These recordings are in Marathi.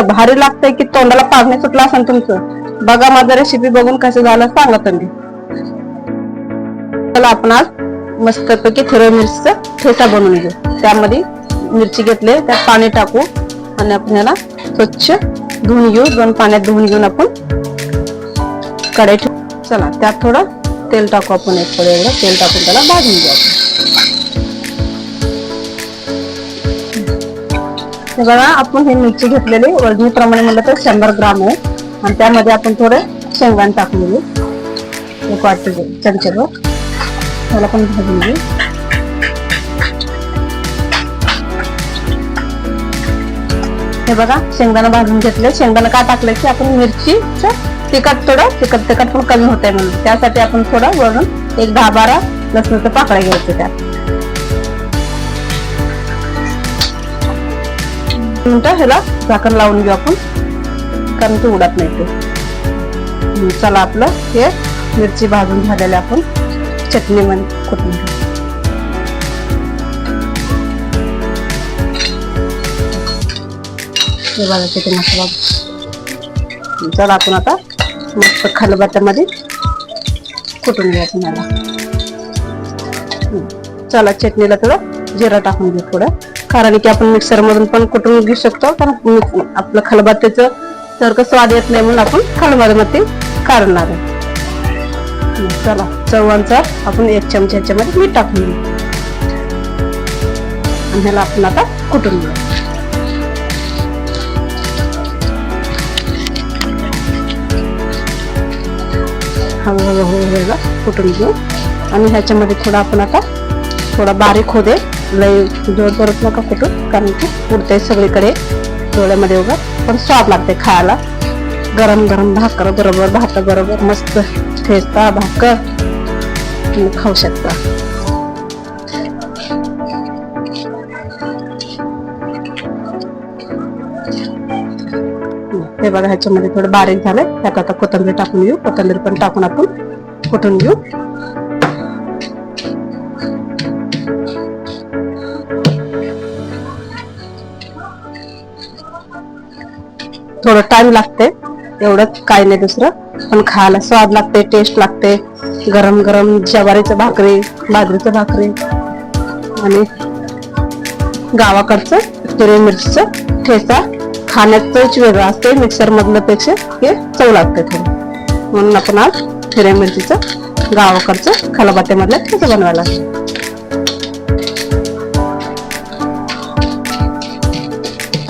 भारी लागतंय की तोंडाला पाणी सुटलं असेल तुमचं. बघा माझं रेसिपी बघून कसं झालं सांगा तुम्ही. चला आपण आज मस्तपैकी हिरव्या मिरचीचा ठेचा बनवून घेऊ. त्यामध्ये मिरची घेतले त्यात पाणी टाकू आणि आपण याला स्वच्छ धुवून घेऊ. दोन पाण्यात धुवून घेऊन आपण कढाई ठेवू. चला त्यात थोडं तेल टाकू आपण एक थोडं एवढं. तेल टाकून त्याला भाजून घेऊ आपण. हे बघा आपण हे मिरची घेतलेली वजनी प्रमाणे म्हणलं तर शंभर ग्राम आहे. आणि त्यामध्ये आपण थोडे शेंगदाण टाकून एक वाटते चमचेवर त्याला पण भाजून घेऊ. हे बघा शेंगदाणा भाजून घेतले. शेंगदाणा का टाकलं की आपण मिरची तिखट थोडं तिखट तिखट पण कमी होत आहे म्हणून. त्यासाठी आपण थोडं वरून एक दहा बारा लसणाचं पाकळ्या घ्यायचं त्यात. मिनटं ह्याला झाकण लावून घेऊ आपण. कारण ते उडत नाही ते. चला आपलं हे मिरची भाजून झालेले आपण चटणीमध्ये कुटून घेऊ. मसाला चला आपण आता मस्त खलबत्त्यामध्ये कुटून घ्या तुम्हाला चला चटणीला थोडं जिरा टाकून घेऊ थोडं. कारण की आपण मिक्सर मधून पण कुटून घेऊ शकतो. कारण आपलं आपलं खलबत्त्याचं सारखं स्वाद येत नाही म्हणून आपण खलबत्त्यामध्ये काढणार आहे. चला चव्हाणचा आपण एक चमचा ह्याच्यामध्ये मीठ टाकून घेऊ. आणि ह्याला आपण आता कुटून घेऊ. हळूहळू हळूहळू कुटून घेऊ. आणि ह्याच्यामध्ये थोडं आपण आता थोडा बारीक होते लय जोर करत नका कुठून कारण की पुरते सगळीकडे डोळ्यामध्ये उगा पण स्वाद लागते खायला. गरम गरम भाकर बरोबर भात बरोबर मस्त ठेचता भाकर. खाऊ शकता. हे बघा ह्याच्यामध्ये थोडं बारीक झालंय. त्यात आता कोथंबीर टाकून घेऊ. कोथंबीर पण टाकून आपण कुठून घेऊ? थोडं टाइम लागते एवढंच काय नाही दुसरं. पण खायला स्वाद लागते टेस्ट लागते. गरम गरम ज्वारीचं भाकरी बाजरीचं भाकरी. आणि गावाकडचं हिरवी मिरचीचं ठेचा. खाण्यात वेगळं असते मिक्सर मधलं पेक्षा हे चव लागते थोडं. म्हणून आपण आज हिरव्या मिरचीचं गावाकडचं खलाबात्यामधलं ठेचा बनवायला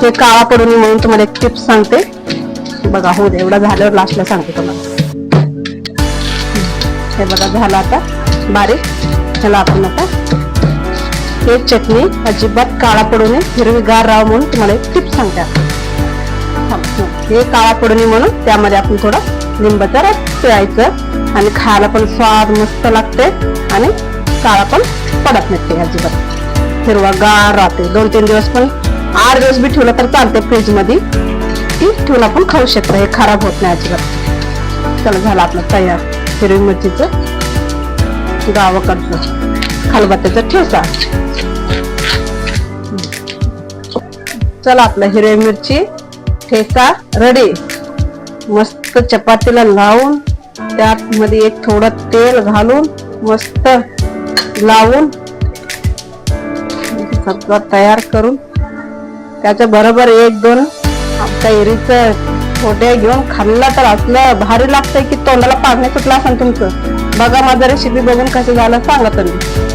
हे काळा पडू नये म्हणून तुम्हाला एक टिप्स सांगते. बघा हो दे एवढा झाल्यावर लास्टला सांगते तुम्हाला. हे बघा झालं आता. बारीक. ह्याला आपण आता हे चटणी अजिबात काळा पडू नये हिरवीगार राव म्हणून तुम्हाला एक टिप्स सांगते आता. हे काळा पडू नये म्हणून त्यामध्ये आपण थोडं लिंबाचा रस पिळायचं आणि खायला पण स्वाद मस्त लागते आणि काळा पण पडत नसते अजिबात. हिरवा गार राहते. दोन तीन दिवस पण आठ दिवस बी ठेवलं तर चालते फ्रीजमध्ये ती ठेवून आपण खाऊ शकतो हे खराब होत नाही अजिबात. चला झालं आपलं तयार. हिरवी मिरचीचं गावाकडचं खलबत्त्याचं ठेचा. चला आपलं हिरवी मिरची ठेचा रेडी. मस्त चपातीला लावून त्यात मध्ये एक थोडं तेल घालून मस्त लावून सगळं तयार करून त्याच्या बरोबर एक दोन कैरीच फोटे घेऊन खाल्ला तर असलं भारी लागतंय की तोंडाला पाणी सुटलं असेल तुमचं? बघा माझं रेसिपी बघून कसं झालं सांगा तुम्ही.